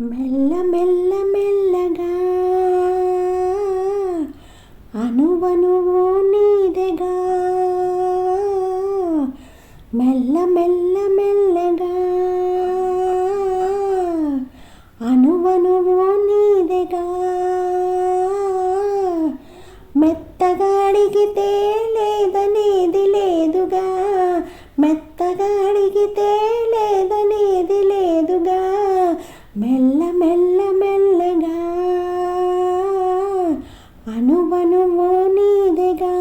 మెల్ల మెల్ల మెల్లగా అనువనువు నీదెగా మెల్ల మెల్ల మెల్లగా అనువనువు నీదెగా మెత్తగా అడిగితే లేదనేది లేదుగా మెత్తగా అడిగి లేదనేది లేదుగా మెల్ల మెల్ల మెల్లగా అనువనువు నీదెగా.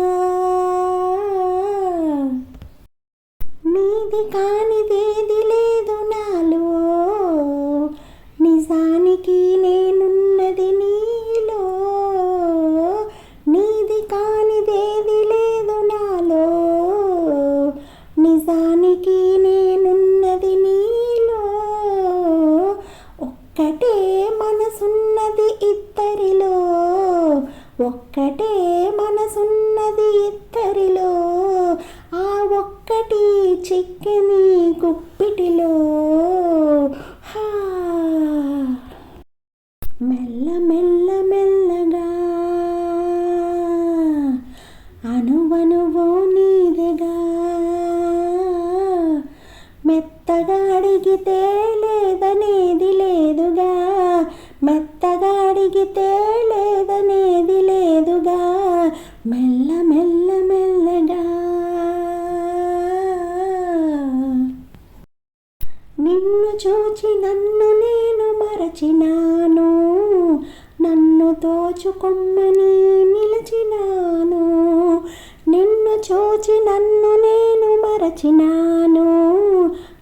నీది కానిదేది లేదు నాలో. నిజానికి నేనున్నది నీలో. నీది కానిదేది లేదు నాలో. నిజానికి నేనున్నది నీలో. ఒక్కటే మనసున్నది ఇద్దరిలో ఒక్కటే మనసున్నది ఇద్దరిలో ఆ ఒక్కటి చిక్కని గుప్పిటిలో. మెల్ల మెల్ల మెల్లగా అనువనువు నీదెగా. మెత్తగా అడిగితే లేదనేది లేదుగా మెత్తగా అడిగితే లేదనేది లేదుగా మెల్ల మెల్ల మెల్లగా నిన్ను చూచి నన్ను నేను మరచినాను. నన్ను దోచుకొమ్మని నిలిచినాను. నిన్ను చూచి నన్ను నేను మరచినాను.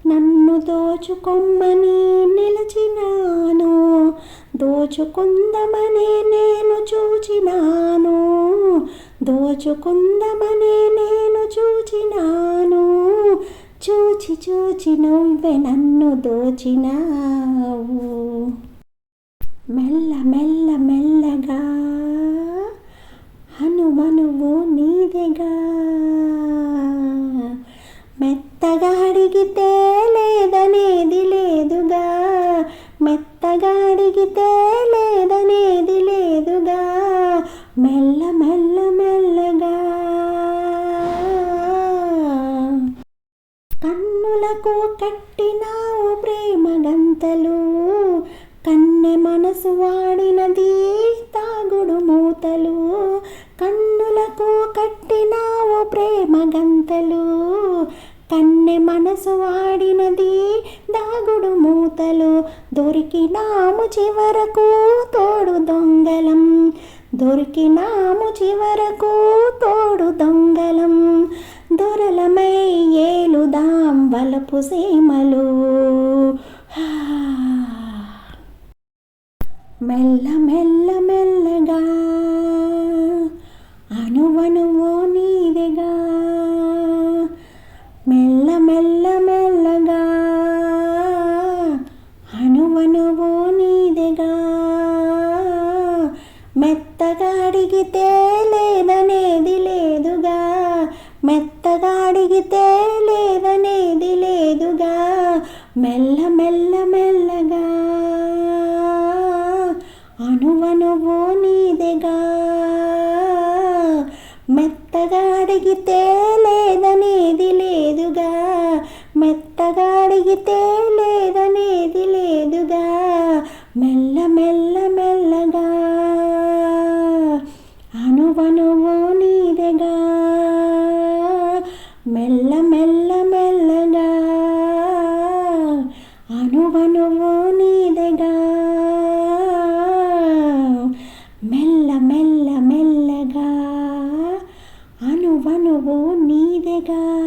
నన్ను దోచుకొమ్మని నిలిచినాను. దోచుకుందమనే నేను చూచినాను. దోచుకుందమనే నేను చూచినాను. చూచి చూచి నువ్వే నన్ను దోచినావు. మెల్ల మెల్ల మెల్లగా హనుమనువు నీదెగా. మెత్తగా అడిగితే లేదనేది లేదుగా. మెత్తగా అడిగితే లేదనేది లేదుగా. మెల్ల మెల్ల మెల్ల కన్నులకు కట్టినావు ప్రేమ గంతలు కన్నె మనసు వాడినది తాగుడు మూతలు. కన్నులకు కట్టినావు ప్రేమ గంతలు కన్నె మనసు వాడినది దాగుడు మూతలు. దొరికినాము చివరకు తోడు దొంగలం. దొరికినాము చివరకు తోడు దొంగలం. దొరలమై ఏలుదాం వలపు సీమలు. మెల్ల మెల్ల మెల్లగా అనువనువు నీదిగా. మెల్ల మెల్ల మెల్లగా అనువనువు నీదిగా. మెత్తగా అడిగితే లేదనేది లేదుగా మెత్తగా అడిగితే లేదనేది లేదుగా మెల్ల మెల్ల మెల్లగా అనువనువు నీదెగా మెత్తగా అడిగితే లేదనేది లేదుగా. మెత్తగా అడిగితే లేదనేది లేదుగా. మెల్ల మెల్ల మెల్లగా. అనువనువు నీదెగా. మెల్ల మెల్ల మెల్లగా. అనువనువు నీదెగా. మెల్ల మెల్ల మెల్లగా అనువనువు నీదెగా